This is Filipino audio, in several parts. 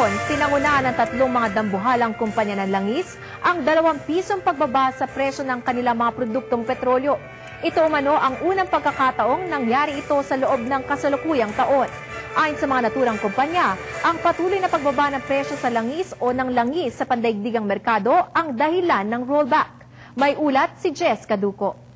pinangunahan ng tatlong mga dambuhalang kumpanya ng langis ang dalawang pisong pagbaba sa presyo ng kanilang mga produktong petrolyo. Ito umano ang unang pagkakataong nangyari ito sa loob ng kasalukuyang taon. Ayon sa mga naturang kumpanya, ang patuloy na pagbaba ng presyo sa langis o ng langis sa pandaigdigang merkado ang dahilan ng rollback. May ulat si Jess Caduco.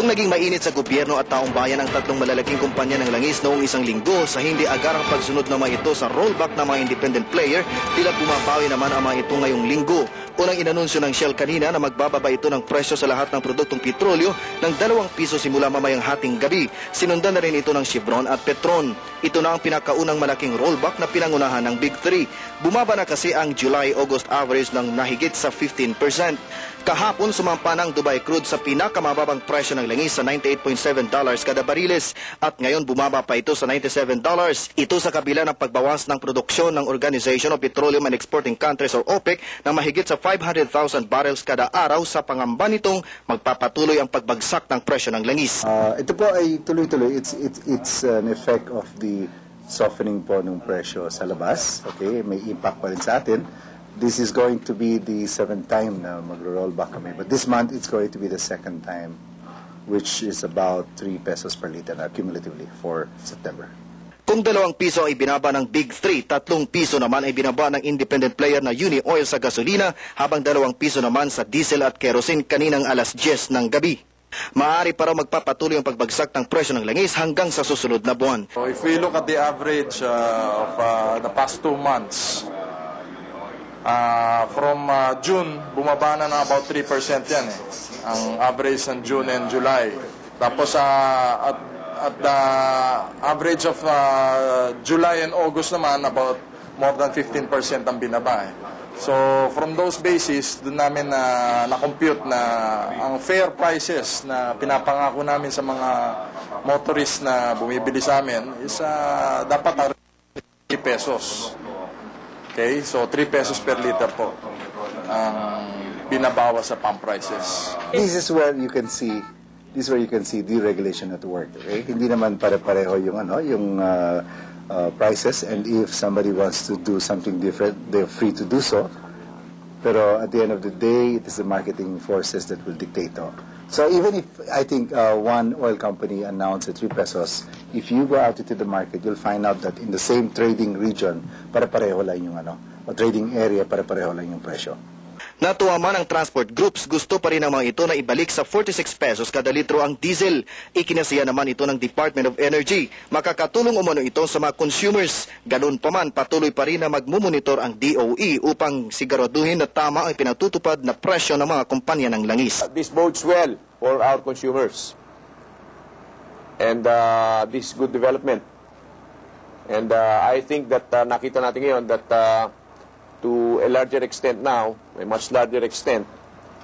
Kung naging mainit sa gobyerno at taong bayan ang tatlong malalaking kumpanya ng langis noong isang linggo sa hindi agarang pagsunod naman ito sa rollback ng mga independent player, tila bumabawi naman ang mga ito ngayong linggo. Unang inanunsyo ng Shell kanina na magbababa ito ng presyo sa lahat ng produktong petrolyo ng dalawang piso simula mamayang hating gabi. Sinundan na rin ito ng Chevron at Petron. Ito na ang pinakaunang malaking rollback na pinangunahan ng Big Three. Bumaba na kasi ang July-August average ng nahigit sa 15%. Kahapon sumampa ng Dubai crude sa pinakamababang presyo ng langis sa 98.7 dollars kada bariles at ngayon bumaba pa ito sa 97 dollars. Ito sa kabila ng pagbawas ng produksyon ng Organization of Petroleum and Exporting Countries or OPEC na mahigit sa 500,000 barrels kada araw sa pangamba nitong magpapatuloy ang pagbagsak ng presyo ng langis. Ah, ito po ay tuloy-tuloy. It's, it's, it's an effect of the softening po ng presyo sa labas. Okay, may impact pa rin sa atin. This is going to be the seventh time na magro-roll back kami. But this month, it's going to be the second time, which is about 3 pesos per liter na cumulatively for September. Kung dalawang piso ay binaba ng Big Three, tatlong piso naman ay binaba ng independent player na Uni Oil sa gasolina, habang dalawang piso naman sa diesel at kerosene kaninang alas 10 ng gabi. Maaari pa raw magpapatuloy ang pagbagsak ng presyo ng langis hanggang sa susunod na buwan. So if we look at the average uh, of uh, the past two months, uh, from uh, June, bumaba na ng about 3% yan eh. Ang average ng June and July. Tapos uh, at, at the average of uh, July and August naman, about more than 15% ang binaba eh. So from those basis, doon namin na na-compute na ang fair prices na pinapangako namin sa mga motorists na bumibili sa amin is uh, dapat 3 pesos. Okay, so 3 pesos per liter po ang binabawas sa pump prices. This is where you can see this is where you can see deregulation at work. Okay? Hindi naman pare-pareho yung ano, yung uh, uh, prices and if somebody wants to do something different, they're free to do so. Pero at the end of the day, it is the marketing forces that will dictate. Oh. So even if I think uh, one oil company announced at 3 pesos, if you go out into the market, you'll find out that in the same trading region, pare-pareho lang yung ano, o trading area, pare-pareho lang yung presyo. Natuwa man ang transport groups, gusto pa rin ng mga ito na ibalik sa 46 pesos kada litro ang diesel. Ikinasiya naman ito ng Department of Energy. Makakatulong umano ito sa mga consumers. Ganun pa man, patuloy pa rin na magmumonitor ang DOE upang siguraduhin na tama ang pinatutupad na presyo ng mga kumpanya ng langis. This bodes well for our consumers. And uh, this is good development. And uh, I think that uh, nakita natin ngayon that uh, to a larger extent now, a much larger extent,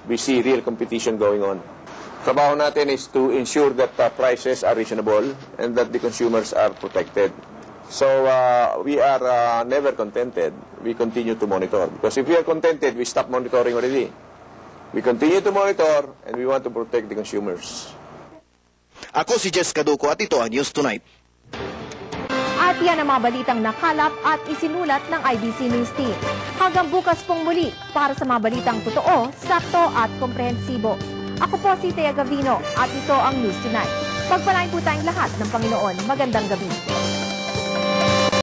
we see real competition going on. Trabaho natin is to ensure that uh, prices are reasonable and that the consumers are protected. So uh, we are uh, never contented. We continue to monitor. Because if we are contented, we stop monitoring already. We continue to monitor and we want to protect the consumers. Ako si Jess Caduco at ito ang News Tonight. At yan ang mga balitang nakalap at isinulat ng IBC News Team. Hanggang bukas pong muli para sa mga balitang totoo, sakto at komprehensibo. Ako po si Tea Gavino at ito ang News Tonight. Pagpalain po tayong lahat ng Panginoon. Magandang gabi.